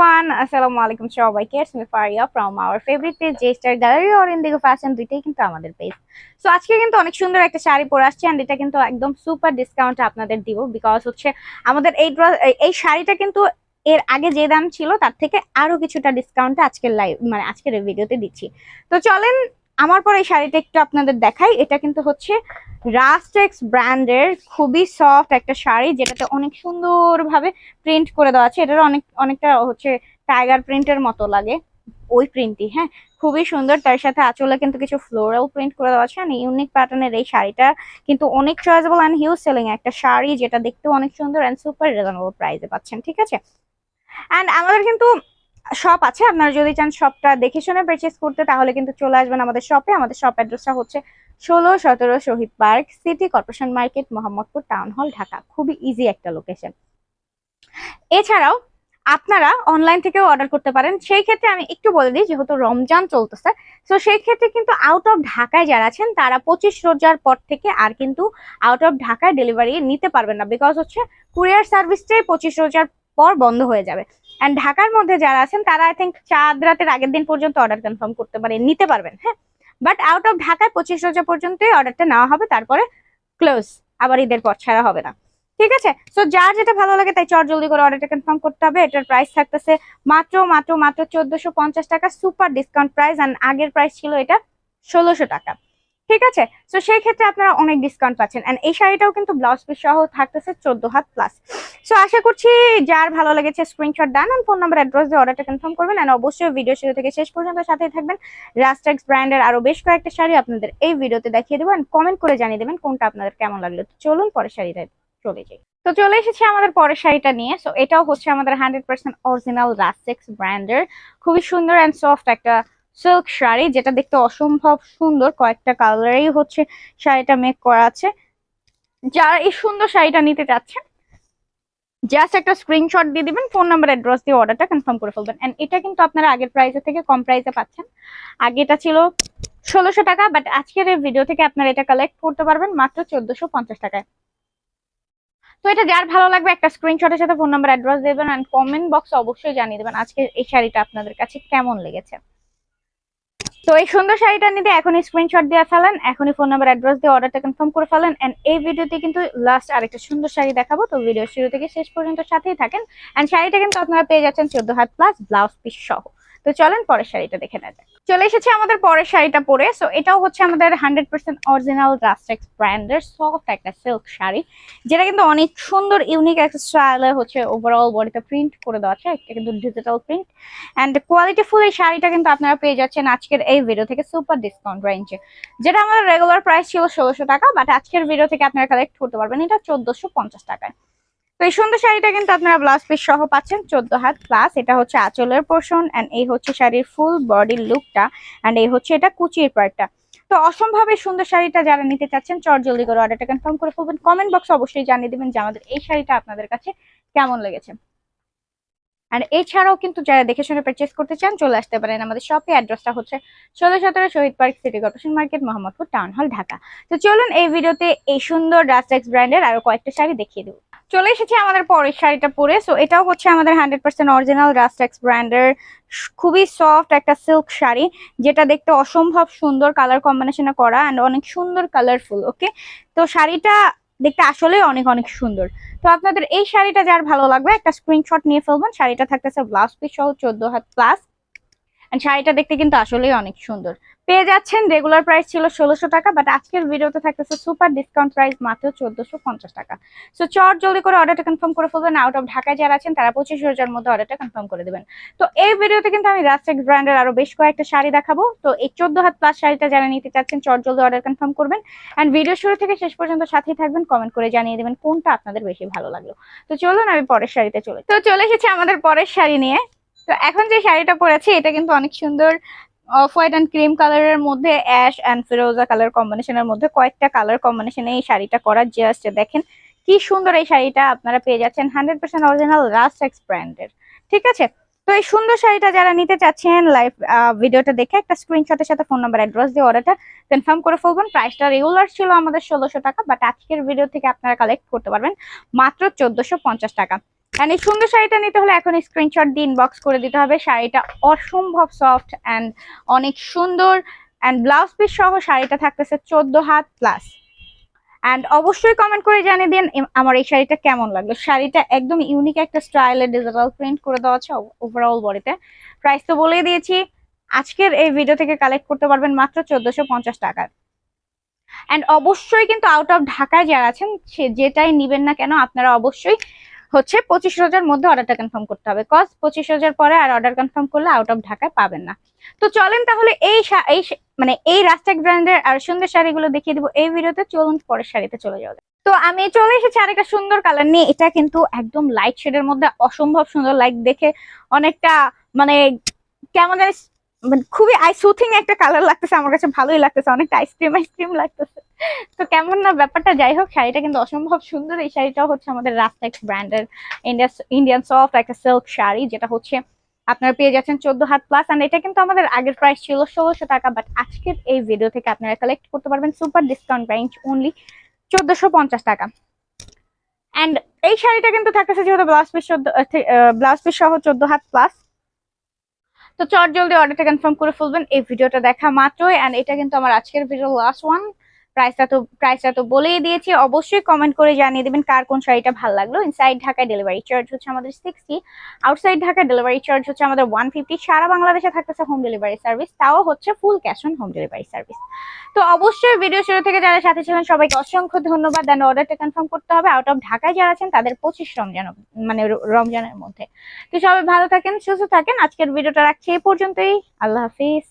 Everyone আসসালামু আলাইকুম সবাইকে। It's me Faria from our favourite page J star gallery or Indigo fashion দুইটাই কিন্তু আমাদের পেজ সো আজকে কিন্তু অনেক সুন্দর একটা শাড়ি পরে আসছে অ্যান্ড এটা কিন্তু একদম সুপার ডিসকাউন্ট আপনাদের দিব বিকজ হচ্ছে আমাদের এই এই শাড়িটা কিন্তু এর আগে যে দাম ছিল, তার থেকে আরও কিছুটা ডিসকাউন্ট আজকের লাইভ মানে আজকের ভিডিওতে দিচ্ছি। তো চলেন আমার পর এই শাড়িটা একটু আপনাদের দেখাই। এটা কিন্তু হচ্ছে রাস্টেক্স ব্র্যান্ডের খুবই সফট একটা শাড়ি, যেটাতে অনেক সুন্দরভাবে প্রিন্ট করে দেওয়া আছে। এটার অনেক, অনেকটা হচ্ছে টাইগার প্রিন্টের মতো লাগে ওই প্রিন্টই হ্যাঁ? খুবই সুন্দর। তার সাথে আঁচলে কিন্তু কিছু ফ্লোরাল প্রিন্ট করে দেওয়া আছে। ইউনিক প্যাটার্নের এই শাড়িটা কিন্তু অনেক চয়েসেবল অ্যান্ড হিউজ সেলিং একটা শাড়ি, যেটা দেখতেও অনেক সুন্দর অ্যান্ড সুপার রিজনেবল প্রাইসে পাচ্ছেন, ঠিক আছে? অ্যান্ড আমাদের কিন্তু শপ আছে, আপনারা যদি চান শপটা দেখে শুনে পারচেস করতে, তাহলে কিন্তু চলে আসবেন আমাদের শপে আমাদের শপ অ্যাড্রেসটা হচ্ছে ষোলো সতেরো Shahid park, city corporation market, Mohammadpur town hall Dhaka. খুবই ইজি একটা লোকেশন এছাড়াও আপনারা অনলাইন থেকেও অর্ডার করতে পারেন। সেই ক্ষেত্রে আমি একটু বলে দিই, যেহেতু রমজান চলতেছে তো সেই ক্ষেত্রে কিন্তু আউট অফ ঢাকায় যারা আছেন, তারা পঁচিশ রোজার পর থেকে আর কিন্তু আউট অফ ঢাকায় ডেলিভারি নিতে পারবেন না। বিকজ হচ্ছে কুরিয়ার সার্ভিসটাই পঁচিশ রোজার পর বন্ধ হয়ে যাবে। অ্যান্ড ঢাকার মধ্যে যারা আছেন, তারা আই থিঙ্ক চাঁদ রাতের আগের দিন পর্যন্ত অর্ডার কনফার্ম করতে পারে নিতে পারবেন হ্যাঁ? বাট আউট অফ ঢাকায় পঁচিশ রোজা পর্যন্তই অর্ডারটা নেওয়া হবে, তারপরে ক্লোজ আবার ঈদের পর ছাড়া হবে না। ঠিক আছে? সো যার যেটা ভালো লাগে তাই চট জলদি করে অর্ডারটা কনফার্ম করতে হবে। এটার প্রাইস থাকতেছে মাত্র মাত্র মাত্র চোদ্দশো পঞ্চাশ টাকা সুপার ডিসকাউন্ট প্রাইস অ্যান্ড আগের প্রাইস ছিল এটা ষোলোশো টাকা। ঠিক আছে? তো সেই ক্ষেত্রে আপনারা অনেক ডিসকাউন্ট পাচ্ছেন। এন্ড এই শাড়িটাও কিন্তু ব্লাউজ পিস সহ থাকতেছে চোদ্দ হাত প্লাস সো আশা করছি যার ভালো লেগেছে স্ক্রিনশট দেন ফোন নাম্বার অ্যাড্রেস দিয়ে অর্ডারটা কনফার্ম করবেন এন্ড অবশ্যই ভিডিও শুরু থেকে শেষ পর্যন্ত সাথেই থাকবেন। রাস্টেক্স ব্র্যান্ডের আরও বেশ কয়েকটা শাড়ি আপনাদের এই ভিডিওতে দেখিয়ে দেবো কমেন্ট করে জানিয়ে দেবেন কোনটা আপনাদের কেমন লাগল। চলুন পরের শাড়িটা চলে যাই। তো চলে এসেছি আমাদের পরের শাড়িটা নিয়ে। সো এটাও হচ্ছে আমাদের হান্ড্রেড পার্সেন্ট অরিজিনাল রাস্টেক্স ব্র্যান্ডের খুবই সুন্দর অ্যান্ড সফট একটা সিল্ক শাড়ি, যেটা দেখতে অসম্ভব সুন্দর। কয়েকটা কালারেই হচ্ছে শাড়িটা মেক করা আছে। যারা এই সুন্দর শাড়িটা নিতে চাচ্ছেন জাস্ট একটা স্ক্রিনশট দিয়ে দিবেন ফোন নাম্বার অ্যাড্রেস দিয়ে অর্ডারটা কনফার্ম করে ফেলবেন। এন্ড এটা কিন্তু আপনারা আগের প্রাইসের থেকে কম প্রাইসে পাচ্ছেন। আগে এটা ছিল ষোলোশো টাকা বাট আজকের এই ভিডিও থেকে আপনারা এটা কালেক্ট করতে পারবেন মাত্র চোদ্দশো পঞ্চাশ টাকায়। তো এটা যার ভালো লাগবে, একটা স্ক্রিনশটের সাথে ফোন নাম্বার অ্যাড্রেস দেবেন অ্যান্ড কমেন্ট বক্সে অবশ্যই জানিয়ে দেবেন আজকে এই শাড়িটা আপনাদের কাছে কেমন লেগেছে। তো এই সুন্দর শাড়িটা নিতে এখনই স্ক্রিনশট দিয়ে ফেলেন, এখনই ফোন নাম্বার অ্যাড্রেস দিয়ে অর্ডারটা কনফার্ম করে ফেলেন এন্ড এই ভিডিওতে কিন্তু লাস্ট আরেকটা সুন্দর শাড়ি দেখাবো। তো ভিডিও শুরু থেকে শেষ পর্যন্ত সাথেই থাকেন এন্ড শাড়িটা কিন্তু আপনারা পেয়ে যাচ্ছেন চোদ্দ হাত প্লাস ব্লাউজ পিস সহ। তো চলেন পরের শাড়িটা দেখে নেওয়া যাক। চলে এসেছে আমাদের পরের শাড়িটা পরে। সো এটাও হচ্ছে আমাদের হান্ড্রেড পার্সেন্ট অরিজিনাল রাস্টেক্স ব্র্যান্ডের সফট একটা সিল্ক শাড়ি, যেটা কিন্তু অনেক সুন্দর ইউনিক একটা স্টাইলে হচ্ছে ওভারঅল বডিতে প্রিন্ট করে দেওয়া আছে। এটা কিন্তু digital print and quality full এই শাড়িটা কিন্তু আপনারা পেয়ে যাচ্ছেন আজকের এই ভিডিও থেকে সুপার ডিসকাউন্ট রেঞ্জে যেটা আমাদের রেগুলার প্রাইস ছিল ষোলোশো টাকা বাট আজকের ভিডিও থেকে আপনারা কালেক্ট করতে পারবেন এটা চোদ্দশো টাকায়। তো এই সুন্দর শাড়িটা কিন্তু আপনারা ব্লাউজ পিস সহ পাচ্ছেন, চোদ্দ হাত প্লাস এটা হচ্ছে আঁচলের পোর্শন অ্যান্ড এই হচ্ছে শাড়ির ফুল বডির লুকটা অ্যান্ড এই হচ্ছে এটা কুচির পার্টটা তো অসম্ভবের সুন্দর শাড়িটা যারা নিতে চাচ্ছেন চট জলদি করে অর্ডারটা কনফার্ম করে ফেলবেন। কমেন্ট বক্সে অবশ্যই জানিয়ে দেবেন যে আমাদের এই শাড়িটা আপনাদের কাছে কেমন লেগেছে। আর এছাড়াও কিন্তু যারা দেখে শুনে পারচেস করতে চান, চলে আসতে পারেন আমাদের শপে অ্যাড্রেসটা হচ্ছে ষোলো সতেরো Shahid park, city corporation market, Mohammadpur town hall Dhaka. তো চলুন এই ভিডিওতে এই সুন্দর রাস্টেক্স ব্র্যান্ডের আরও কয়েকটা শাড়ি দেখিয়ে দেবো। চলে এসেছি আমাদের পরের শাড়িটা পরে। সো এটাও হচ্ছে আমাদের হান্ড্রেড পার্সেন্ট অরিজিনাল রাস্টেক্স ব্র্যান্ডের খুবই সফট একটা সিল্ক শাড়ি, যেটা দেখতে অসম্ভব সুন্দর কালার কম্বিনেশনে করা অ্যান্ড অনেক সুন্দর কালারফুল ওকে তো শাড়িটা দেখতে আসলে অনেক অনেক সুন্দর। তো আপনাদের এই শাড়িটা যার ভালো লাগবে, একটা স্ক্রিনশট নিয়ে ফেলবেন। শাড়িটা থাকতেছে ব্লাউজ পিস সহ চোদ্দ হাত প্লাস শাড়িটা দেখতে কিন্তু আসলেই অনেক সুন্দর। পেয়ে যাচ্ছেন রেগুলার প্রাইস ছিল ষোলোশো টাকা বাট আজকের ভিডিওতে থাকতেছে সুপার ডিসকাউন্ট প্রাইস মাত্র চোদ্দশো পঞ্চাশ টাকা। সো চট জলদি করে অর্ডারটা কনফার্ম করে ফেলবেন। আউট অফ ঢাকায় যারা আছেন, তারা পঁচিশ হাজার মধ্যে অর্ডারটা কনফার্ম করে দেবেন। তো এই ভিডিওতে কিন্তু আমি রাস্টেক্স ব্র্যান্ডের আরও বেশ কয়েকটা শাড়ি দেখাবো। তো এই চোদ্দ হাত প্লাস শাড়িটা যারা নিতে চাচ্ছেন, চট জলদি অর্ডার কনফার্ম করবেন। অ্যান্ড ভিডিও শুরু থেকে শেষ পর্যন্ত সাথেই থাকবেন। কমেন্ট করে জানিয়ে দেবেন কোনটা আপনাদের বেশি ভালো লাগল। তো চলুন আমি পরের শাড়িতে চলে তো চলে এসেছি আমাদের পরের শাড়ি নিয়ে। তো এখন যে শাড়িটা পরেছি, এটা কিন্তু অনেক সুন্দর, অফ হোয়াইট অ্যান্ড ক্রিম কালারের মধ্যে, অ্যাশ অ্যান্ড ফিরোজা কালার কম্বিনেশনের মধ্যে কয়েকটা কালার কম্বিনেশনে এই শাড়িটা করা জাস্ট দেখেন কি সুন্দর এই শাড়িটা আপনারা পেয়ে যাচ্ছেন হান্ড্রেড পার্সেন্ট অরিজিনাল রাস্টেক্স ব্র্যান্ডের ঠিক আছে? তো এই সুন্দর শাড়িটা যারা নিতে চাচ্ছেন লাইভ ভিডিওটা দেখে একটা স্ক্রিনশটের সাথে ফোন নাম্বার অ্যাড্রেস দিয়ে অর্ডারটা কনফার্ম করে ফেলবেন। প্রাইসটা রেগুলার ছিল আমাদের ষোলোশো টাকা বাট আজকের ভিডিও থেকে আপনারা কালেক্ট করতে পারবেন মাত্র চোদ্দশো টাকা। অ্যান্ড এই সুন্দর শাড়িটা নিতে হলে এখন স্ক্রিনশট দিয়ে ইনবক্স করে দিতে হবে। শাড়িটা অসম্ভব সফট অ্যান্ড অনেক সুন্দর অ্যান্ড ব্লাউজ পিস সহ শাড়িটা থাকতেছে চোদ্দ হাত প্লাস অ্যান্ড অবশ্যই কমেন্ট করে জানিয়ে দিন আমার এই শাড়িটা কেমন লাগল। শাড়িটা একদম ইউনিক একটা স্টাইলে ডিজিটাল প্রিন্ট করে দেওয়া আছে ওভারঅল বডিতে প্রাইস তো। বলে দিয়েছি। আজকের এই ভিডিও থেকে কালেক্ট করতে পারবেন মাত্র চোদ্দশো পঞ্চাশ টাকার। অবশ্যই কিন্তু আউট অফ ঢাকায় যারা আছেন, সে যেটাই নিবেন না কেন, আপনারা অবশ্যই হচ্ছে পঁচিশ হাজার মধ্যে অর্ডারটা কনফার্ম করতে হবে। কজ পঁচিশ হাজার পরে আর অর্ডার কনফার্ম করলে আউট অফ ঢাকায় পাবেন না। তো চলেন তাহলে এই এই মানে এই রাস্টাক ব্র্যান্ডের আর সুন্দর শাড়িগুলো দেখিয়ে দিব। এই ভিডিওতে চলুন পরের শাড়িতে চলে যাক। তো আমি চলে এসেছি আরেকটা সুন্দর কালার নিয়ে। এটা কিন্তু একদম লাইট শেডের মধ্যে অসম্ভব সুন্দর। লাইট দেখে অনেকটা মানে কেমন জানি মানে খুবই আই সুথিং একটা কালার লাগতেছে, আমার কাছে ভালোই লাগতেছে, অনেকটা আইসক্রিম আইসক্রিম লাগতেছে। তো কেমন না ব্যাপারটা, যাই হোক, শাড়িটা কিন্তু অসম্ভব সুন্দর। এই শাড়িটাও হচ্ছে আমাদের রাস্টেক্স ব্র্যান্ডের ইন্ডিয়া ইন্ডিয়ান সফট একটা সিল্ক শাড়ি, যেটা হচ্ছে আপনারা পেয়ে যাচ্ছেন চোদ্দ হাত প্লাস আর এটা কিন্তু আমাদের আগের প্রাইস ছিল ষোলোশো টাকা বাট আজকের এই ভিডিও থেকে আপনারা কালেক্ট করতে পারবেন সুপার ডিসকাউন্ট রেঞ্জ অনলি চোদ্দশো পঞ্চাশ টাকা। অ্যান্ড এই শাড়িটা কিন্তু থাকতেছে যেহেতু ব্লাউজ পিস ব্লাউজ পিস সহ চোদ্দ হাত প্লাস তো চট জলদি অর্ডারটা কনফার্ম করে ফেলবেন। এই ভিডিওটা দেখা মাত্রই অ্যান্ড এটা কিন্তু আমার আজকের ভিডিও লাস্ট ওয়ান প্রাইসটা তো প্রাইসটা তো বলেই দিয়েছি। অবশ্যই কমেন্ট করে জানিয়ে দেবেন কার কোন শাড়িটা ভালো লাগল। ইনসাইড ঢাকায় ডেলিভারি চার্জ হচ্ছে আমাদের সিক্সটি আউটসাইড ঢাকায় ডেলিভারি চার্জ হচ্ছে আমাদের ওয়ান ফিফটি সারা বাংলাদেশে থাকতেছে হোম ডেলিভারি সার্ভিস তাও হচ্ছে full cash on home delivery service তো অবশ্যই ভিডিও শুরু থেকে যারা সাথে ছিলেন, সবাইকে অসংখ্য ধন্যবাদ। দেন অর্ডারটা কনফার্ম করতে হবে। আউট অফ ঢাকায় যারা আছেন, তাদের পঁচিশ রমজান মানে রমজানের মধ্যে। তো সবাই ভালো থাকেন, সুস্থ থাকেন। আজকের ভিডিওটা রাখছি এই পর্যন্তই। আল্লাহ হাফিজ।